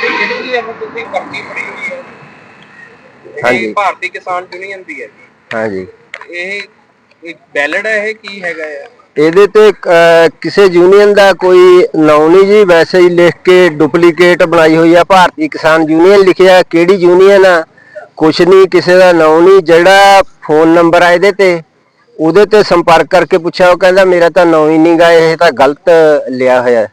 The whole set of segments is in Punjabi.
ਜਿਹੜੀ ਇਹ ਤੁਸੀਂ ਪਰਚੀ ਫੜੀ ਹੋਈ ਹੈ ਹਾਂਜੀ। ਇਹ ਭਾਰਤੀ ਕਿਸਾਨ ਯੂਨੀਅਨ ਦੀ ਹੈ ਜੀ। ਹਾਂਜੀ। ਇਹ ਇੱਕ ਬੈਲਡ ਹੈ ਇਹ ਕੀ ਹੈਗਾ ਆ? ਇਹਦੇ ਤੇ ਅਹ, ਕਿਸੇ ਯੂਨੀਅਨ ਦਾ ਕੋਈ ਨਾਮ ਨਹੀਂ ਜੀ। ਵੈਸੇ ਹੀ ਲਿਖ ਕੇ ਡੁਪਲੀਕੇਟ ਬਣਾਈ ਹੋਈ ਆ। ਭਾਰਤੀ ਕਿਸਾਨ ਯੂਨੀਅਨ ਲਿਖਿਆ ਕਿਹੜੀ ਯੂਨੀਅਨ ਆ? ਕੁਛ ਨਹੀਂ ਕਿਸੇ ਦਾ ਨਾਮ ਨਹੀਂ। ਜਿਹੜਾ ਫੋਨ ਨੰਬਰ ਆ ਇਹਦੇ ਤੇ ਉਹਦੇ ਤੇ ਸੰਪਰਕ ਕਰਕੇ ਪੁੱਛਿਆ। ਉਹ ਕਹਿੰਦਾ ਮੇਰਾ ਤਾਂ ਨਾਮ ਹੀ ਨਹੀਂਗਾ ਇਹ ਤਾਂ ਗਲਤ ਲਿਆ ਹੋਇਆ ਹੈ।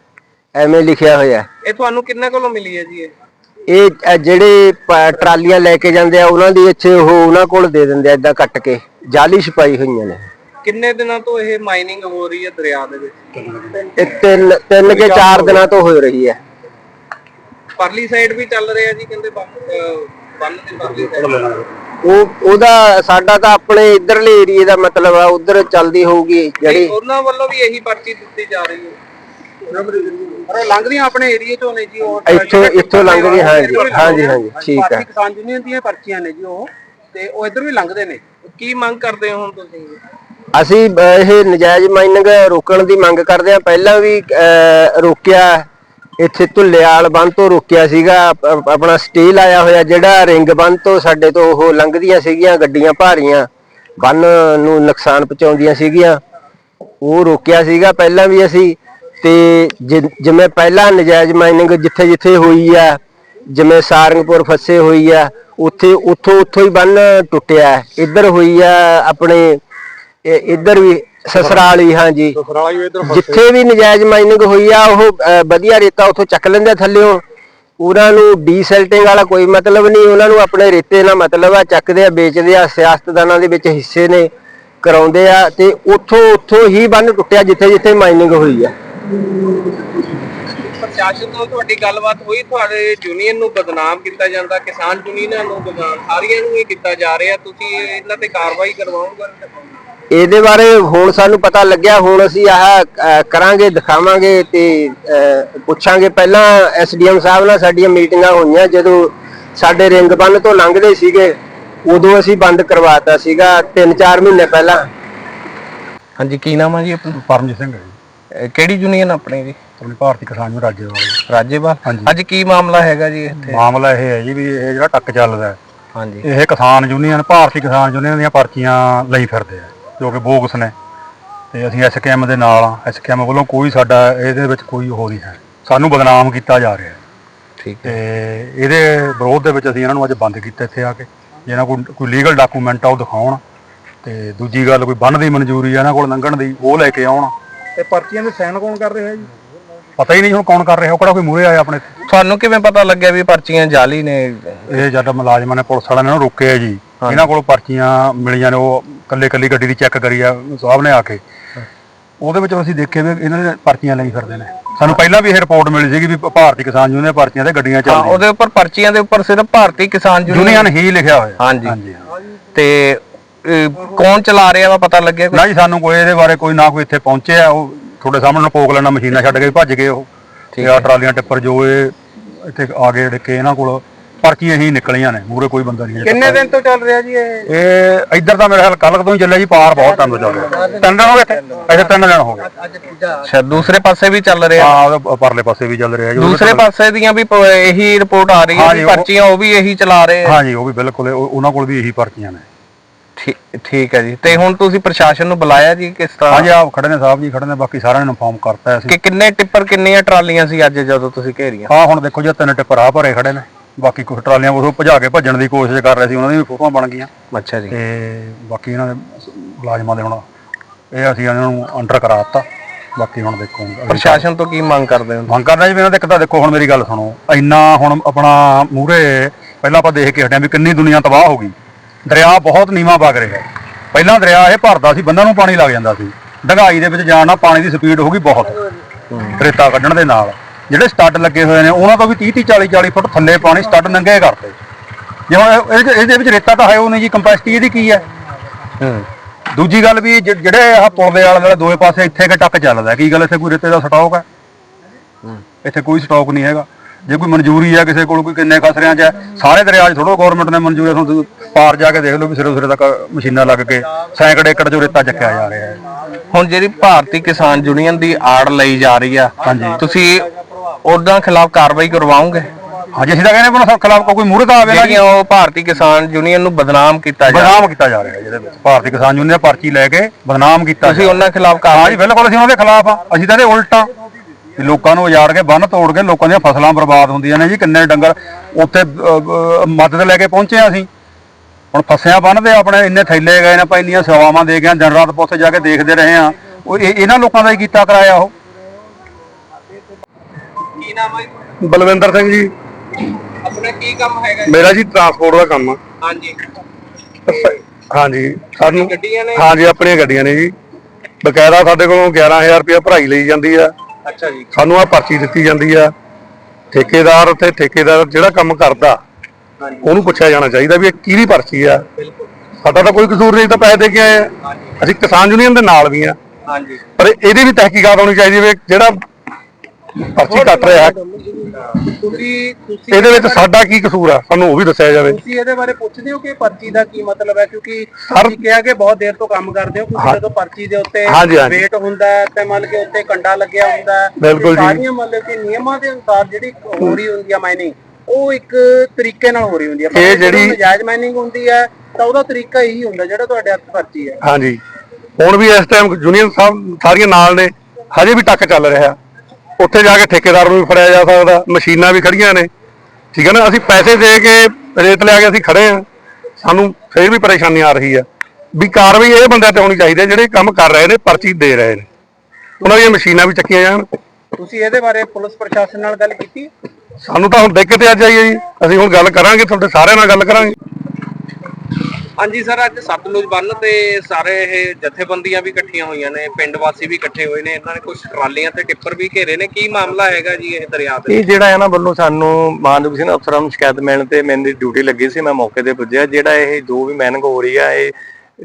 ਐਵੇਂ ਲਿਖਿਆ ਹੋਇਆ ਹੈ। ਇਹ ਤੁਹਾਨੂੰ ਕਿੰਨੇ ਕੋਲੋਂ ਮਿਲੀ ਹੈ ਜੀ ਇਹ? ਇਹ ਜਿਹੜੇ ਪ- ਟਰਾਲੀਆਂ ਲੈ ਕੇ ਜਾਂਦੇ ਆ ਉਹਨਾਂ ਦੀ ਇੱਥੇ ਉਹ ਉਹਨਾਂ ਕੋਲ ਦੇ ਦਿੰਦੇ ਆ ਇਦਾਂ ਕੱਟ ਕੇ ਜਾਲੀ ਛਪਾਈ ਹੋਈਆਂ ਨੇ। ਕਿੰਨੇ ਦਿਨਾਂ ਤੋਂ ਇਹ ਮਾਈਨਿੰਗ ਹੋ ਰਹੀ ਹੈ ਦਰਿਆ ਦੇ ਵਿੱਚ? ਇਹ ਤਿੰਨ ਤਿੰਨ ਕੇ ਚਾਰ ਦਿਨਾਂ ਤੋਂ ਹੋ ਰਹੀ ਹੈ। ਪਰਲੀ ਸਾਈਡ ਵੀ ਚੱਲ ਰਿਹਾ ਜੀ ਕਹਿੰਦੇ ਬੰਨ ਅਹ ਬੰਨ ਦੇ ਪਰਲੀ ਸਾਈਡ ਉਹ ਉਹਦਾ ਸਾਡਾ ਤਾਂ ਆਪਣੇ ਇਧਰਲੇ ਏਰੀਏ ਦਾ ਮਤਲਬ ਆ ਉਧਰ ਚੱਲਦੀ ਹੋਊਗੀ ਜਿਹੜੀ ਉਹਨਾਂ ਵੱਲੋਂ ਵੀ ਇਹੀ ਪਰਚੀ ਦਿੱਤੀ ਜਾ ਰਹੀ ਹੈ। ਪਰ ਉਹ ਲੰਘਦੀਆਂ ਆਪਣੇ ਏਰੀਏ ਚੋਂ ਨੇ ਜੀ ਉਹ ਇੱਥੋਂ ਇੱਥੋਂ ਲੰਘਦੀ ਹਾਂਜੀ ਹਾਂਜੀ ਹਾਂਜੀ ਠੀਕ ਹੈ ਭਾਰਤੀ ਕਿਸਾਨ ਯੂਨੀਅਨ ਦੀਆਂ ਪਰਚੀਆਂ ਨੇ ਜੀ ਉਹ ਤੇ ਉਹ ਇੱਧਰ ਵੀ ਲੰਘਦੇ ਨੇ। ਕੀ ਮੰਗ ਕਰਦੇ ਹੋ ਹੁਣ ਤੁਸੀਂ? ਅਸੀਂ ਅਹ, ਇਹ ਨਜਾਇਜ਼ ਮਾਈਨਿੰਗ ਰੋਕਣ ਦੀ ਮੰਗ ਕਰਦੇ ਆ ਪਹਿਲਾਂ ਵੀ ਅਹ, ਰੋਕਿਆ। ਇੱਥੇ ਧੁੱਲੇਵਾਲ ਬੰਨ ਤੋਂ ਰੋਕਿਆ ਸੀਗਾ। ਆਪਣਾ ਸਟੇ ਲਾਇਆ ਹੋਇਆ ਜਿਹੜਾ ਰਿੰਗ ਬੰਨ ਤੋਂ ਸਾਡੇ ਤੋਂ ਉਹ ਲੰਘਦੀਆਂ ਸੀਗੀਆਂ ਗੱਡੀਆਂ ਭਾਰੀਆਂ। ਬੰਨ ਨੂੰ ਨੁਕਸਾਨ ਪਹੁੰਚਾਉਂਦੀਆਂ ਸੀਗੀਆਂ। ਉਹ ਰੋਕਿਆ ਸੀਗਾ। ਪਹਿਲਾਂ ਵੀ ਅਸੀਂ ਤੇ ਜਿ- ਜਿਵੇਂ ਪਹਿਲਾਂ ਨਜਾਇਜ਼ ਮਾਈਨਿੰਗ ਜਿੱਥੇ ਜਿੱਥੇ ਹੋਈ ਆ ਜਿਵੇਂ ਸਾਰੰਗਪੁਰ ਫਸੇ ਹੋਈ ਆ ਉੱਥੇ ਉੱਥੋਂ ਉੱਥੋਂ ਹੀ ਬੰਨ ਟੁੱਟਿਆ। ਹੈ। ਇੱਧਰ ਹੋਈ ਆ ਆਪਣੇ ਇੱਧਰ ਵੀ ਸਸਰਾਲੀ ਹਾਂਜੀ। ਜਿੱਥੇ ਵੀ ਨਜਾਇਜ਼ ਮਾਈਨਿੰਗ ਹੋਈ ਆ ਉਹ ਅਹ, ਵਧੀਆ ਰੇਤਾ ਉੱਥੋਂ ਚੱਕ ਲੈਂਦੇ ਆ ਥੱਲਿਓਂ। ਉਹਨਾਂ ਨੂੰ ਡੀਸੈਲਟਿੰਗ ਵਾਲਾ ਕੋਈ ਮਤਲਬ ਨਹੀਂ ਉਹਨਾਂ ਨੂੰ ਆਪਣੇ ਰੇਤੇ ਨਾਲ ਮਤਲਬ ਆ ਚੱਕਦੇ ਆ ਵੇਚਦੇ ਆ ਸਿਆਸਤਦਾਨਾਂ ਦੇ ਵਿੱਚ ਹਿੱਸੇ ਨੇ ਕਰਾਉਂਦੇ ਆ ਤੇ ਉੱਥੋਂ ਉੱਥੋਂ ਹੀ ਬੰਨ ਟੁੱਟਿਆ ਜਿੱਥੇ ਜਿੱਥੇ ਮਾਈਨਿੰਗ ਹੋਈ ਆ। ਪ੍ਰਸ਼ਾਸਨ ਨਾਲ ਤੁਹਾਡੀ ਗੱਲਬਾਤ ਹੋਈ ਤੁਹਾਡੇ ਯੂਨੀਅਨ ਨੂੰ ਬਦਨਾਮ ਕੀਤਾ ਜਾਂਦਾ ਕਿਸਾਨ ਯੂਨੀਅਨਾਂ ਨੂੰ ਬਦਨਾਮ ਸਾਰੀਆਂ ਨੂੰ ਹੀ ਕੀਤਾ ਜਾ ਰਿਹਾ ਤੁਸੀਂ ਇਹਨਾਂ ਤੇ ਕਾਰਵਾਈ ਕਰਵਾਓਗੇ? ਇਹਦੇ ਬਾਰੇ ਹੁਣ ਸਾਨੂੰ ਪਤਾ ਲੱਗਿਆ ਹੁਣ ਅਸੀਂ ਆਹ ਕਰਾਂਗੇ ਦਿਖਾਵਾਂਗੇ ਤੇ ਪੁੱਛਾਂਗੇ। ਪਹਿਲਾਂ ਐਸਡੀਐਮ ਸਾਹਿਬ ਨਾਲ ਸਾਡੀਆਂ ਮੀਟਿੰਗਾਂ ਹੋਈਆਂ ਜਦੋਂ ਸਾਡੇ ਰਿੰਗ ਬੰਨ ਤੋਂ ਲੰਘਦੇ ਸੀਗੇ ਉਦੋਂ ਅਸੀਂ ਬੰਦ ਕਰਵਾਤਾ ਸੀਗਾ 3-4 ਮਹੀਨੇ ਪਹਿਲਾਂ। ਹਾਂਜੀ ਕੀ ਨਾਮ ਹੈ ਜੀ ਪਰਮਜੀਤ ਸਿੰਘ ਹੈ ਅਹ ਕਿਹੜੀ ਯੂਨੀਅਨ ਆਪਣੀ ਜੀ? ਆਪਣੀ ਭਾਰਤੀ ਕਿਸਾਨ ਯੂਨੀਅਨ ਰਾਜੇ ਵਾਲੀ ਰਾਜੇਵਾਲ? ਹਾਂਜੀ। ਅੱਜ ਕੀ ਮਾਮਲਾ ਹੈਗਾ ਜੀ ਇੱਥੇ? ਮਾਮਲਾ ਇਹ ਹੈ ਜੀ ਵੀ ਇਹ ਜਿਹੜਾ ਟੱਕ ਚੱਲਦਾ ਹੈ, ਹਾਂਜੀ। ਇਹ ਕਿਸਾਨ ਯੂਨੀਅਨ ਭਾਰਤੀ ਕਿਸਾਨ ਯੂਨੀਅਨ ਦੀਆਂ ਪਰਚੀਆਂ ਲਈ ਫਿਰਦੇ ਆ ਜੋ ਕਿ ਬੋਗਸ ਨੇ। ਤੇ ਅਸੀਂ ਐਸਕੇਐਮ ਦੇ ਨਾਲ ਆ ਐਸਕੇਐਮ ਵੱਲੋਂ ਕੋਈ ਸਾਡਾ ਇਹਦੇ ਵਿੱਚ ਕੋਈ ਉਹ ਨਹੀਂ ਹੈ। ਸਾਨੂੰ ਬਦਨਾਮ ਕੀਤਾ ਜਾ ਰਿਹਾ ਹੈ। ਠੀਕ ਤੇ ਇਹਦੇ ਵਿਰੋਧ ਦੇ ਵਿੱਚ ਅਸੀਂ ਇਹਨਾਂ ਨੂੰ ਅੱਜ ਬੰਦ ਕੀਤਾ ਇੱਥੇ ਆ ਕੇ। ਜੇ ਇਹਨਾਂ ਕੋਲ ਕੋਈ ਲੀਗਲ ਡਾਕੂਮੈਂਟ ਆ ਉਹ ਦਿਖਾਉਣ। ਤੇ ਦੂਜੀ ਗੱਲ ਕੋਈ ਬੰਨ ਦੀ ਮਨਜ਼ੂਰੀ ਆ ਇਹਨਾਂ ਕੋਲ ਲੰਘਣ ਦੀ ਉਹ ਲੈ ਕੇ ਆਉਣ। ਤੇ ਪਰਚੀਆਂ ਦੇ ਸਾਈਨ ਕੌਣ ਕਰ ਰਿਹਾ ਜੀ? ਪਤਾ ਹੀ ਨਹੀਂ ਹੁਣ ਕੌਣ ਕਰ ਰਿਹਾ ਉਹ ਕਿਹੜਾ ਕੋਈ ਮੂਹਰੇ ਆਇਆ ਆਪਣੇ ਇੱਥੇ। ਤੁਹਾਨੂੰ ਕਿਵੇਂ ਪਤਾ ਲੱਗਿਆ ਵੀ ਪਰਚੀਆਂ ਜਾਲੀ ਨੇ? ਇਹ ਜਦ ਮੁਲਾਜ਼ਮਾਂ ਨੇ ਪੁਲਿਸ ਵਾਲਿਆਂ ਨੇ ਉਹਨੂੰ ਰੋਕਿਆ ਜੀ। ਇਹਨਾਂ ਕੋਲ ਪਰਚੀਆਂ ਮਿਲੀਆਂ ਨੇ ਉਹ ਕੱਲੇ ਕੱਲੀ ਗੱਡੀ ਦੀ ਚੈੱਕ ਕਰੀ ਆ ਸਾਹਿਬ ਨੇ ਆ ਕੇ। ਉਹਦੇ ਵਿੱਚ ਅਸੀਂ ਦੇਖਿਆ ਵੀ ਇਹਨਾਂ ਨੇ ਪਰਚੀਆਂ ਲਈ ਫਿਰਦੇ ਨੇ। ਸਾਨੂੰ ਪਹਿਲਾਂ ਵੀ ਇਹ ਰਿਪੋਰਟ ਮਿਲੀ ਸੀਗੀ ਵੀ ਭਾਰਤੀ ਕਿਸਾਨ ਯੂਨੀਅਨ ਦੀਆਂ ਪਰਚੀਆਂ ਤੇ ਗੱਡੀਆਂ ਹਾਂ ਚੱਲਦੀਆਂ ਉਹਦੇ ਉੱਪਰ ਪਰਚੀਆਂ ਦੇ ਉੱਪਰ ਸਿਰਫ ਭਾਰਤੀ ਕਿਸਾਨ ਯੂਨੀਅਨ ਯੂਨੀਅਨ ਹੀ ਲਿਖਿਆ ਹੋਇਆ। ਹਾਂਜੀ। ਤੇ ਅਹ, ਕੌਣ ਚਲਾ ਰਿਹਾ ਵਾ ਪਤਾ ਲੱਗਿਆ ਕੋਈ? ਨਾ ਜੀ ਸਾਨੂੰ ਕੋਈ ਇਹਦੇ ਬਾਰੇ ਕੋਈ ਨਾ ਕੋਈ ਇੱਥੇ ਪਹੁੰਚਿਆ ਉਹ ਤੁਹਾਡੇ ਸਾਹਮਣੇ ਪੋਕ ਲੈਣਾ ਮਸ਼ੀਨਾਂ ਛੱਡ ਕੇ ਭੱਜ ਗਏ ਉਹ। ਤੇ ਆ ਟਰਾਲੀਆਂ ਟਿੱਪਰ ਜੋ ਇਹ ਇੱਥੇ ਆ ਗਏ ਜਿਹੜੇ ਕਿ ਇਹਨਾਂ ਕੋਲ ਪਰਚੀਆਂ ਹੀ ਨਿਕਲੀਆਂ ਨੇ? ਮੂਰੇ ਕੋਈ ਬੰਦਾ ਨਹੀਂ ਹੈ। ਕਿੰਨੇ ਦਿਨ ਤੋਂ ਚੱਲ ਰਿਹਾ ਜੀ ਇਹ? ਇਹ ਇੱਧਰ ਤਾਂ ਮੇਰੇ ਖਿਆਲ ਕੱਲ ਤੋਂ ਹੀ ਚੱਲਿਆ ਜੀ ਪਾਰ ਬਹੁਤ ਟਾਈਮ ਤੋਂ ਚੱਲ ਰਿਹਾ। ਤਿੰਨ ਦਿਨ ਹੋ ਗਏ ਇੱਥੇ? ਇੱਥੇ ਤਿੰਨ ਦਿਨ ਹੋ ਗਏ। ਅੱਛਾ ਦੂਸਰੇ ਪਾਸੇ ਵੀ ਚੱਲ ਰਿਹਾ? ਹਾਂ ਪਰਲੇ ਪਾਸੇ ਵੀ ਚੱਲ ਰਿਹਾ ਜੀ ਉਹਦੇ ਦੂਸਰੇ ਪਾਸੇ ਦੀਆਂ ਵੀ ਪ- ਇਹੀ ਰਿਪੋਰਟ ਆ ਰਹੀ ਹੈ ਹਾਂਜੀ, ਵੀ ਉਹ- ਪਰਚੀਆਂ ਉਹ ਵੀ ਇਹੀ ਚਲਾ ਰਹੇ ਆ। ਹਾਂਜੀ ਉਹ ਵੀ ਬਿਲਕੁਲ ਉਹ- ਉਹਨਾਂ ਕੋਲ ਵੀ ਇਹੀ ਪਰਚੀਆਂ ਨੇ। ਠੀ- ਠੀਕ ਹੈ ਜੀ। ਤੇ ਹੁਣ ਤੁਸੀਂ ਪ੍ਰਸ਼ਾਸਨ ਨੂੰ ਬੁਲਾਇਆ ਜੀ ਕਿਸ ਤਰ੍ਹਾਂ? ਹਾਂਜੀ ਆ ਖੜੇ ਨੇ ਸਾਹਿਬ ਜੀ ਖੜੇ ਨੇ ਬਾਕੀ ਸਾਰਿਆਂ ਨੂੰ ਇਨਫੋਰਮ ਕਰਤਾ ਅਸੀਂ। ਕਿ ਕਿੰਨੇ ਟਿੱਪਰ ਕਿੰਨੀਆਂ ਟਰਾਲੀਆਂ ਸੀ ਅੱਜ ਜਦੋਂ ਤੁਸੀਂ ਘੇਰੀਆਂ? ਹਾਂ ਹੁਣ ਦੇਖੋ ਜੀ ਤਿੰਨ ਟਿੱਪਰ ਆ ਭਰੇ ਖੜੇ ਨੇ। ਬਾਕੀ ਕੁਝ ਟਰਾਲੀਆਂ ਉਹ ਭਜਾ ਕੇ ਭੱਜਣ ਦੀ ਕੋਸ਼ਿਸ਼ ਕਰ ਰਹੇ ਸੀ ਉਹਨਾਂ ਦੀਆਂ ਵੀ ਫੋਟੋਆਂ ਬਣ ਗਈਆਂ। ਅੱਛਾ ਜੀ। ਤੇ ਬਾਕੀ ਇਹਨਾਂ ਦੇ ਮੁਲਾਜ਼ਮਾਂ ਦੇ ਹੁਣ ਇਹ ਅਸੀਂ ਇਹਨਾਂ ਨੂੰ ਅੰਡਰ ਕਰਾ ਦਿੱਤਾ। ਬਾਕੀ ਹੁਣ ਦੇਖੋ ਅਗਲੀ ਪ੍ਰਸ਼ਾਸਨ ਤੋਂ ਕੀ ਮੰਗ ਕਰਦੇ ਹੋ? ਮੰਗ ਕਰਦਾ ਜੀ ਵੀ ਇਹਨਾਂ ਦੇ ਇੱਕ ਤਾਂ ਦੇਖੋ ਹੁਣ ਮੇਰੀ ਗੱਲ ਸੁਣੋ। ਇੰਨਾ ਹੁਣ ਆਪਣਾ ਮੂਹਰੇ ਪਹਿਲਾਂ ਆਪਾਂ ਦੇਖ ਕੇ ਹਟਿਆ ਵੀ ਕਿੰਨੀ ਦੁਨੀਆ ਤਬਾਹ ਹੋ ਗਈ। ਦਰਿਆ ਬਹੁਤ ਨੀਵਾਂ ਵਗ ਰਿਹਾ ਹੈ। ਪਹਿਲਾਂ ਦਰਿਆ ਇਹ ਭਰਦਾ ਸੀ ਬੰਦਾਂ ਨੂੰ ਪਾਣੀ ਲੱਗ ਜਾਂਦਾ ਸੀ। ਡੰਗਾਈ ਦੇ ਵਿੱਚ ਜਾਣ ਨਾਲ ਪਾਣੀ ਦੀ ਸਪੀਡ ਹੋ ਗਈ ਬਹੁਤ। ਰੇਤਾ ਕੱਢਣ ਦੇ ਨਾਲ। ਜਿਹੜੇ ਸਟੱਡ ਲੱਗੇ ਹੋਏ ਨੇ ਉਹਨਾਂ ਤੋਂ ਵੀ 30 30 40 40 ਫੁੱਟ ਥੱਲੇ ਪਾਣੀ ਸਟੱਡ ਨੰਗੇ ਕਰਤੇ। ਜੇ ਹੁਣ ਇਹ- ਇਹਦੇ ਵਿੱਚ ਰੇਤਾ ਤਾਂ ਹੈ ਉਹ ਨਹੀਂ ਜੀ ਕੰਪੈਸਿਟੀ ਇਹਦੀ ਕੀ ਹੈ? ਦੂਜੀ ਗੱਲ ਵੀ ਜਿਹੜੇ ਆਹ ਪੁਲ ਦੇ ਆਲੇ ਦੁਆਲੇ ਦੋਵੇਂ ਪਾਸੇ ਇੱਥੇ ਕਿ ਟੱਕ ਚੱਲਦਾ ਕੀ ਗੱਲ ਇੱਥੇ ਕੋਈ ਰੇਤੇ ਦਾ ਸਟਾਕ ਹੈ? ਇੱਥੇ ਕੋਈ ਸਟਾਕ ਨਹੀਂ ਹੈਗਾ। ਜੇ ਕੋਈ ਮਨਜ਼ੂਰੀ ਹੈ ਕਿਸੇ ਕੋਲ ਕੋਈ ਕਿੰਨੇ ਖਸਰਿਆਂ 'ਚ ਹੈ ਸਾਰੇ ਦਰਿਆ 'ਚ ਥੋੜਾ ਗਵਰਨਮੈਂਟ ਨੇ ਮਨਜ਼ੂਰੀ ਹੈ, ਤੁਹਾਨੂੰ ਪਾਰ ਜਾ ਕੇ ਦੇਖ ਲਓ ਵੀ ਸਿਰੇ ਸਿਰੇ ਤੱਕ ਮਸ਼ੀਨਾਂ ਲੱਗ ਕੇ ਸੈਂਕੜੇ ਏਕੜ 'ਚੋਂ ਰੇਤਾ ਚੱਕਿਆ ਜਾ ਰਿਹਾ ਹੈ। ਹੁਣ ਜਿਹੜੀ ਭਾਰਤੀ ਕਿਸਾਨ ਯੂਨੀਅਨ ਦੀ ਆੜ ਲਈ ਜਾ ਰਹੀ ਆ ਹਾਂਜੀ। ਤੁਸੀਂ ਉਹਨਾਂ ਖਿਲਾਫ ਕਾਰਵਾਈ ਕਰਵਾਓਗੇ? ਹਾਂਜੀ ਅਸੀਂ ਤਾਂ ਕਹਿੰਦੇ ਉਹਨਾਂ ਖਿਲਾਫ ਕੋਈ ਮੂਹਰੇ ਤਾਂ ਆਵੇ ਨਾ ਜਿਹੜੀਆਂ ਉਹ ਭਾਰਤੀ ਕਿਸਾਨ ਯੂਨੀਅਨ ਨੂੰ ਬਦਨਾਮ ਕੀਤਾ ਜਾ ਰਿਹਾ। ਬਦਨਾਮ ਕੀਤਾ ਜਾ ਰਿਹਾ ਜਿਹਦੇ ਵਿੱਚ। ਭਾਰਤੀ ਕਿਸਾਨ ਯੂਨੀਅਨ ਦੀ ਪਰਚੀ ਲੈ ਕੇ ਬਦਨਾਮ ਕੀਤਾ ਤੁਸੀਂ ਉਹਨਾਂ ਖਿਲਾਫ ਕਾਰਵਾਈ ਬਿਲਕੁਲ ਅਸੀਂ ਉਹਨਾਂ ਦੇ ਖਿਲਾਫ ਆ। ਅਸੀਂ ਤਾਂ ਇਹਦੇ ਉਲਟ ਆ। ਵੀ ਲੋਕਾਂ ਨੂੰ ਉਜਾੜ ਕੇ ਬੰਨ ਤੋੜ ਕੇ ਲੋਕਾਂ ਦੀਆਂ ਫਸਲਾਂ ਬਰਬਾਦ ਹੁੰਦੀਆਂ ਨੇ ਜੀ ਕਿੰਨੇ ਡੰਗਰ ਉੱਥੇ ਮਦਦ ਲੈ ਕੇ ਪਹੁੰਚੇ ਆ ਅਸੀਂ। ਹੁਣ ਫਸਿਆ ਬੰਨਦੇ ਆਪਣੇ ਇੰਨੇ ਥੈਲੇ ਗਏ ਨੇ ਆਪਾਂ ਇੰਨੀਆਂ ਸੇਵਾਵਾਂ ਦੇ ਗਏ ਆ ਦਿਨ ਰਾਤ ਉੱਥੇ ਜਾ ਕੇ ਦੇਖਦੇ ਰਹੇ ਆ ਉਹ ਇਹ- ਇਹਨਾਂ ਲੋਕਾਂ ਦਾ ਹੀ ਕੀਤਾ ਕਰਾਇਆ ਉਹ। ਕੀ ਨਾਮ ਹੈ ਜੀ? ਬਲਵਿੰਦਰ ਸਿੰਘ ਜੀ। ਆਪਣਾ ਕੀ ਕੰਮ ਹੈਗਾ? ਮੇਰਾ ਜੀ ਟਰਾਂਸਪੋਰਟ ਦਾ ਕੰਮ ਆ। ਹਾਂਜੀ। ਹਾਂਜੀ ਸਾਨੂੰ ਗੱਡੀਆਂ ਨੇ? ਹਾਂਜੀ ਆਪਣੀਆਂ ਗੱਡੀਆਂ ਨੇ ਜੀ। ਬਕਾਇਦਾ ਸਾਡੇ ਕੋਲੋਂ 11000 ਰੁਪਏ ਭਰਾਈ ਲਈ ਜਾਂਦੀ ਆ। ਅੱਛਾ ਜੀ। ਸਾਨੂੰ ਆ ਪਰਚੀ ਦਿੱਤੀ ਜਾਂਦੀ ਆ। ਠੇਕੇਦਾਰ ਉੱਥੇ ਠੇਕੇਦਾਰ ਜਿਹੜਾ ਕੰਮ ਕਰਦਾ ਉਹਨੂੰ ਪੁੱਛਿਆ ਜਾਣਾ ਚਾਹੀਦਾ ਵੀ ਇਹ ਕਿਹਦੀ ਪਰਚੀ ਆ। ਸਾਡਾ ਤਾਂ ਕੋਈ ਕਸੂਰ ਨਹੀਂ ਤਾਂ ਪੈਸੇ ਦੇ ਕੇ ਆਏ ਆ। ਅਸੀਂ ਕਿਸਾਨ ਯੂਨੀਅਨ ਦੇ ਨਾਲ ਵੀ ਆ। ਹਾਂਜੀ। ਪਰ ਇਹਦੀ ਵੀ ਤਹਿਕੀਕਾਤ ਹੋਣੀ ਚਾਹੀਦੀ ਵੀ ਜਿਹੜਾ ਪਰਚੀ ਕੱਟ ਰਿਹਾ। ਤੁਸੀਂ ਤੁਸੀਂ ਇਹਦੇ ਵਿੱਚ ਸਾਡਾ ਕੀ ਕਸੂਰ ਆ? ਸਾਨੂੰ ਉਹ ਵੀ ਦੱਸਿਆ ਜਾਵੇ। ਤੁਸੀਂ ਇਹਦੇ ਬਾਰੇ ਪੁੱਛਦੇ ਹੋ ਕਿ ਪਰਚੀ ਦਾ ਕੀ ਮਤਲਬ ਹੈ? ਕਿਉਂਕਿ ਤੁਸੀਂ ਕਿਹਾ ਕਿ ਬਹੁਤ ਦੇਰ ਤੋਂ ਕੰਮ ਕਰਦੇ ਹੋ ਹਾਂ। ਜਦੋਂ ਪਰਚੀ ਦੇ ਉੱਤੇ। ਵੇਟ ਹੁੰਦਾ ਤੇ ਮੰਨ ਕੇ ਉੱਤੇ ਕੰਡਾ ਲੱਗਿਆ ਹੁੰਦਾ। ਸਾਰੀਆਂ ਮਤਲਬ ਕਿ ਨਿਯਮਾਂ ਦੇ ਅਨੁਸਾਰ ਜਿਹੜੀ ਹੋ ਰਹੀ ਹੁੰਦੀ ਹੈ ਮਾਈਨਿੰਗ ਉਹ ਇੱਕ ਤਰੀਕੇ ਨਾਲ ਹੋ ਰਹੀ ਹੁੰਦੀ ਪਰ ਇਹ ਜਿਹੜੀ- ਨਜਾਇਜ਼ ਮਾਈਨਿੰਗ ਹੁੰਦੀ ਹੈ ਤਾਂ ਉਹਦਾ ਤਰੀਕਾ ਇਹੀ ਹੁੰਦਾ ਜਿਹੜਾ ਤੁਹਾਡੇ ਹੱਥ ਪਰਚੀ ਹੈ। ਹਾਂਜੀ। ਹੁਣ ਵੀ ਇਸ ਟਾਈਮ ਯੂਨੀਅਨ ਸਾਹਿਬ ਸਾਰੀਆਂ ਨਾਲ ਨੇ ਹਜੇ ਵੀ ਟੱਕ ਚੱਲ ਰਿਹਾ। ਉੱਥੇ ਜਾ ਕੇ ਠੇਕੇਦਾਰ ਨੂੰ ਵੀ ਫੜਿਆ ਜਾ ਸਕਦਾ ਮਸ਼ੀਨਾਂ ਵੀ ਖੜੀਆਂ ਨੇ। ਠੀਕ ਹੈ ਨਾ? ਅਸੀਂ ਪੈਸੇ ਦੇ ਕੇ ਰੇਤ ਲਿਆ ਕੇ ਅਸੀਂ ਖੜੇ ਆ ਸਾਨੂੰ ਫੇਰ ਵੀ ਪਰੇਸ਼ਾਨੀ ਆ ਰਹੀ ਆ ਵੀ ਕਾਰਵਾਈ ਇਹ ਬੰਦਿਆਂ ਤੇ ਹੋਣੀ ਚਾਹੀਦੀ ਹੈ ਜਿਹੜੇ ਕੰਮ ਕਰ ਰਹੇ ਨੇ ਪਰਚੀ ਦੇ ਰਹੇ ਨੇ। ਉਹਨਾਂ ਦੀਆਂ ਮਸ਼ੀਨਾਂ ਵੀ ਚੱਕੀਆਂ ਜਾਣ। ਤੁਸੀਂ ਇਹਦੇ ਬਾਰੇ ਪੁਲਿਸ ਪ੍ਰਸ਼ਾਸਨ ਨਾਲ ਗੱਲ ਕੀਤੀ? ਸਾਨੂੰ ਤਾਂ ਹੁਣ ਦਿੱਕਤ ਆਈ ਹੈ ਜੀ। ਅਸੀਂ ਹੁਣ ਗੱਲ ਕਰਾਂਗੇ ਤੁਹਾਡੇ ਸਾਰਿਆਂ ਨਾਲ ਗੱਲ ਕਰਾਂਗੇ। ਹਾਂਜੀ ਸਰ, ਅੱਜ ਸਤਲੁਜ ਬੰਨ ਤੇ ਸਾਰੇ ਇਹ ਜਥੇਬੰਦੀਆਂ ਵੀ ਇਕੱਠੀਆਂ ਹੋਈਆਂ ਨੇ, ਪਿੰਡ ਵਾਸੀ ਵੀ ਇਕੱਠੇ ਹੋਏ ਨੇ, ਇਹਨਾਂ ਨੇ ਕੁਝ ਟਰਾਲੀਆਂ ਤੇ ਟਿੱਪਰ ਵੀ ਘੇਰੇ ਨੇ। ਕੀ ਮਾਮਲਾ ਹੈਗਾ ਜੀ ਇਹ ਦਰਿਆ ਦੇ ਇਹ ਜਿਹੜਾ ਇਹਨਾਂ ਵੱਲੋਂ ਸਾਨੂੰ ਮਾਨਯੋਗ ਸਿੰਘ ਅਫਸਰਾਂ ਨੂੰ ਸ਼ਿਕਾਇਤ ਮਿਲਣ ਤੇ ਮੇਰੀ ਡਿਊਟੀ ਲੱਗੀ ਸੀ, ਮੈਂ ਮੌਕੇ ਤੇ ਪੁੱਜਿਆ। ਜਿਹੜਾ ਇਹ ਜੋ ਵੀ ਮੈਨਿੰਗ ਹੋ ਰਹੀ ਆ, ਇਹ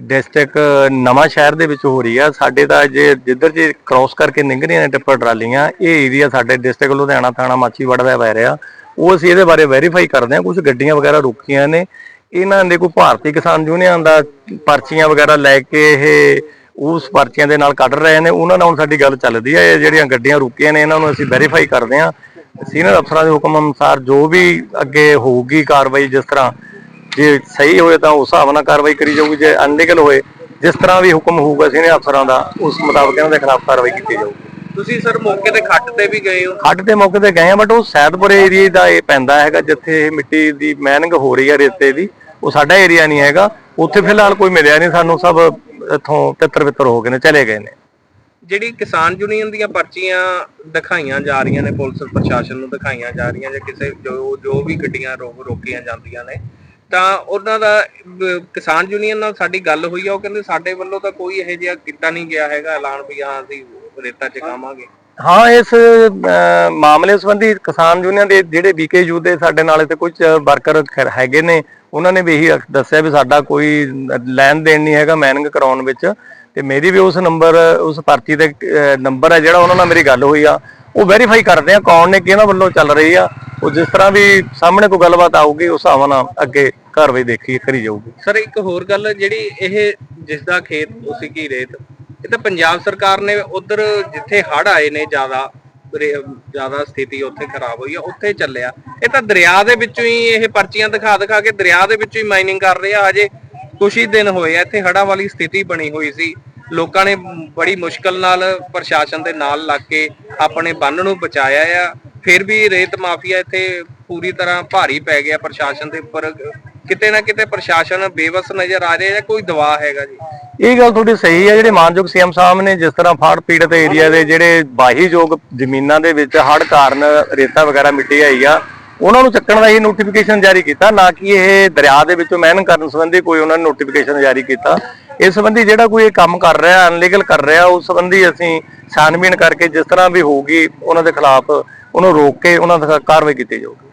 ਡਿਸਟ੍ਰਿਕਟ ਨਵਾਂ ਸ਼ਹਿਰ ਦੇ ਵਿੱਚ ਹੋ ਰਹੀ ਆ। ਸਾਡੇ ਦਾ ਜੇ ਜਿੱਧਰ ਜੇ ਕ੍ਰਾਸ ਕਰਕੇ ਲੰਘ ਰਹੀਆਂ ਨੇ ਟਿੱਪਰ ਟਰਾਲੀਆਂ, ਇਹ ਏਰੀਆ ਸਾਡੇ ਡਿਸਟ੍ਰਿਕਟ ਲੁਧਿਆਣਾ ਥਾਣਾ ਮਾਚੀਵਾੜਾ ਦਾ ਪੈ ਰਿਹਾ। ਉਹ ਅਸੀਂ ਇਹਦੇ ਬਾਰੇ ਵੈਰੀਫਾਈ ਕਰਦੇ ਹਾਂ ਕੁਝ ਗੱਡੀਆਂ ਵਗੈਰਾ ਰੁਕੀਆਂ ਨੇ। ਇਹਨਾਂ ਦੇ ਕੋਈ ਭਾਰਤੀ ਕਿਸਾਨ ਯੂਨੀਅਨ ਦਾ ਪਰਚੀਆਂ ਵਗੈਰਾ ਲੈ ਕੇ ਇਹ ਉਸ ਪਰਚੀਆਂ ਦੇ ਨਾਲ ਕੱਢ ਰਹੇ ਨੇ ਉਹਨਾਂ ਨਾਲ ਸਾਡੀ ਗੱਲ ਚੱਲਦੀ ਹੈ ਇਹ ਜਿਹੜੀਆਂ ਗੱਡੀਆਂ ਰੁਕੀਆਂ ਨੇ ਇਹਨਾਂ ਨੂੰ ਅਸੀਂ ਵੈਰੀਫਾਈ ਕਰਦੇ ਹਾਂ। ਸੀਨੀਅਰ ਅਫਸਰਾਂ ਦੇ ਹੁਕਮ ਅਨੁਸਾਰ ਜੋ ਵੀ ਅੱਗੇ ਹੋਊਗੀ ਕਾਰਵਾਈ ਜਿਸ ਤਰ੍ਹਾਂ ਜੇ ਸਹੀ ਹੋਏ ਤਾਂ ਉਸ ਹਿਸਾਬ ਨਾਲ ਕਾਰਵਾਈ ਕਰੀ ਜਾਊਗੀ ਜੇ ਅਨਲੀਗਲ ਹੋਏ ਜਿਸ ਤਰ੍ਹਾਂ ਵੀ ਹੁਕਮ ਹੋਊਗਾ ਸੀਨੀਅਰ ਅਫਸਰਾਂ ਦਾ ਉਸ ਮੁਤਾਬਕ ਇਹਨਾਂ ਦੇ ਖਿਲਾਫ ਕਾਰਵਾਈ ਕੀਤੀ ਜਾਊਗੀ। ਤੁਸੀਂ ਸਰ ਮੌਕੇ ਤੇ ਖੱਟ ਤੇ ਵੀ ਗਏ ਹੋ? ਖੱਡ ਦੇ ਮੌਕੇ ਤੇ ਗਏ ਆ ਬਟ ਉਹ ਸੈਦਪੁਰ ਏਰੀਆ ਦਾ ਇਹ ਪੈਂਦਾ ਹੈਗਾ ਜਿੱਥੇ ਇਹ ਮਿੱਟੀ ਦੀ ਮੈਨਿੰਗ ਹੋ ਰਹੀ ਹੈ ਰੇਤੇ ਦੀ। ਉਹ ਸਾਡਾ ਏਰੀਆ ਨਹੀਂ ਹੈਗਾ। ਉੱਥੇ ਫਿਲਹਾਲ ਕੋਈ ਮਿਲਿਆ ਨਹੀਂ ਸਾਨੂੰ ਸਭ ਇੱਥੋਂ ਤਿੱਤਰ ਬਿੱਤਰ ਹੋ ਗਏ ਨੇ ਚਲੇ ਗਏ ਨੇ। ਜਿਹੜੀ ਕਿਸਾਨ ਯੂਨੀਅਨ ਦੀਆਂ ਪਰਚੀਆਂ ਦਿਖਾਈਆਂ ਜਾ ਰਹੀਆਂ ਨੇ ਪੁਲਿਸ ਪ੍ਰਸ਼ਾਸਨ ਨੂੰ ਦਿਖਾਈਆਂ ਜਾ ਰਹੀਆਂ ਜਾਂ ਕਿਸੇ ਜੋ ਜੋ ਵੀ ਗੱਡੀਆਂ ਰੋਕ ਰੋਕੀਆਂ ਜਾਂਦੀਆਂ ਨੇ ਤਾਂ ਉਹਨਾਂ ਦਾ ਕਿਸਾਨ ਯੂਨੀਅਨ ਨਾਲ ਸਾਡੀ ਗੱਲ ਹੋਈ ਆ ਉਹ ਕਹਿੰਦੇ ਸਾਡੇ ਵੱਲੋਂ ਤਾਂ ਕੋਈ ਇਹੋ ਜਿਹਾ ਕੀਤਾ ਨਹੀਂ ਗਿਆ ਹੈਗਾ ਐਲਾਨ ਵੀ ਹਾਂ ਅਸੀਂ ਰੇਤਾ ਚਕਾਵਾਂਗੇ। ਹਾਂ ਇਸ ਮਾਮਲੇ ਸੰਬੰਧੀ ਕਿਸਾਨ ਯੂਨੀਅਨ ਦੇ ਜਿਹੜੇ ਬੀਕੇਯੂ ਦੇ ਸਾਡੇ ਨਾਲ ਤੇ ਕੁਝ ਵਰਕਰ ਹੈਗੇ ਨੇ ਉਹਨਾਂ ਨੇ ਵੀ ਇਹੀ ਦੱਸਿਆ ਵੀ ਸਾਡਾ ਕੋਈ ਲੈਣ ਦੇਣ ਨਹੀਂ ਹੈਗਾ ਮੈਨਿੰਗ ਕਰਾਉਣ ਵਿੱਚ। ਤੇ ਮੇਰੀ ਵੀ ਉਸ ਨੰਬਰ ਉਸ ਪਰਚੀ ਦੇ ਨੰਬਰ ਹੈ ਜਿਹੜਾ ਉਹਨਾਂ ਨਾਲ ਮੇਰੀ ਗੱਲ ਹੋਈ ਆ। ਉਹ ਵੈਰੀਫਾਈ ਕਰਦੇ ਆ ਕੌਣ ਨੇ, ਕਿਹਨਾਂ ਵੱਲੋਂ ਚੱਲ ਰਹੀ ਆ। ਉਹ ਜਿਸ ਤਰ੍ਹਾਂ ਵੀ ਸਾਹਮਣੇ ਕੋਈ ਗੱਲਬਾਤ ਆਊਗੀ, ਉਸ ਹਿਸਾਬ ਨਾਲ ਅੱਗੇ ਕਾਰਵਾਈ ਦੇਖੀ, ਕਰੀ ਜਾਊਗੀ। ਸਰ, ਇੱਕ ਹੋਰ ਗੱਲ ਜਿਹੜੀ ਇਹ ਜਿਸ ਦਾ ਖੇਤ ਤੁਸੀਂ ਕੀ ਰੇਤ ਇਹ ਤਾਂ ਪੰਜਾਬ ਸਰਕਾਰ ਨੇ ਉਧਰ ਜਿੱਥੇ ਹੜ ਆਏ ਨੇ ਜ਼ਿਆਦਾ ਜ਼ਿਆਦਾ ਸਥਿਤੀ ਉੱਥੇ ਖਰਾਬ ਹੋਈ ਆ, ਉੱਥੇ ਚੱਲਿਆ। ਇਹ ਤਾਂ ਦਰਿਆ ਦੇ ਵਿੱਚੋਂ ਹੀ ਇਹ ਪਰਚੀਆਂ ਦਿਖਾ ਦਿਖਾ ਕੇ ਦਰਿਆ ਦੇ ਵਿੱਚੋਂ ਹੀ ਮਾਈਨਿੰਗ ਕਰ ਰਹੇ ਆ ਅਜੇ ਕੁਛ ਹੀ ਦਿਨ ਹੋਏ ਆ, ਇੱਥੇ ਹੜਾਂ ਵਾਲੀ ਸਥਿਤੀ ਬਣੀ ਹੋਈ ਸੀ। ਲੋਕਾਂ ਨੇ ਬੜੀ ਮੁਸ਼ਕਲ ਨਾਲ ਪ੍ਰਸ਼ਾਸਨ ਦੇ ਨਾਲ ਲੱਗ ਕੇ ਆਪਣੇ ਬੰਨ ਨੂੰ ਬਚਾਇਆ ਆ। ਫਿਰ ਵੀ ਰੇਤ ਮਾਫੀਆ ਇੱਥੇ ਪੂਰੀ ਤਰ੍ਹਾਂ ਭਾਰੀ ਪੈ ਗਿਆ, ਪ੍ਰਸ਼ਾਸਨ ਦੇ ਉੱਪਰ। ਕਿਤੇ ਨਾ ਕਿਤੇ ਪ੍ਰਸ਼ਾਸਨ ਬੇਵਸ ਨਜ਼ਰ ਆ ਰਿਹਾ ਜਾਂ ਕੋਈ ਦਵਾ ਹੈਗਾ ਜੀ। ਇਹ ਗੱਲ ਤੁਹਾਡੀ ਸਹੀ ਹੈ ਜਿਹੜੇ ਮਾਨਯੋਗ ਸੀਐਮ ਸਾਹਿਬ ਨੇ ਜਿਸ ਤਰ੍ਹਾਂ ਫਾੜ ਪੀੜਤ ਏਰੀਆ ਦੇ ਜਿਹੜੇ ਬਾਹੀਯੋਗ ਜ਼ਮੀਨਾਂ ਦੇ ਵਿੱਚ ਹੜ੍ਹ ਕਾਰਨ ਰੇਤਾ ਵਗੈਰਾ ਮਿੱਟੀ ਆਈ ਆ, ਉਹਨਾਂ ਨੂੰ ਚੱਕਣ ਦਾ ਇਹ ਨੋਟੀਫਿਕੇਸ਼ਨ ਜਾਰੀ ਕੀਤਾ, ਨਾ ਕਿ ਇਹ ਦਰਿਆ ਦੇ ਵਿੱਚੋਂ ਮਿਹਨਤ ਕਰਨ ਸੰਬੰਧੀ ਕੋਈ ਉਹਨਾਂ ਨੇ ਨੋਟੀਫਿਕੇਸ਼ਨ ਜਾਰੀ ਕੀਤਾ। ਇਸ ਸੰਬੰਧੀ ਜਿਹੜਾ ਕੋਈ ਇਹ ਕੰਮ ਕਰ ਰਿਹਾ ਅਨਲੀਗਲ ਕਰ ਰਿਹਾ, ਉਸ ਸੰਬੰਧੀ ਅਸੀਂ ਛਾਨਬੀਨ ਕਰਕੇ ਜਿਸ ਤਰ੍ਹਾਂ ਵੀ ਹੋਊਗੀ, ਉਹਨਾਂ ਦੇ ਖਿਲਾਫ ਉਹਨੂੰ ਰੋਕ ਕੇ ਉਹਨਾਂ ਦਾ ਕਾਰਵਾਈ ਕੀਤੀ ਜਾਊਗੀ।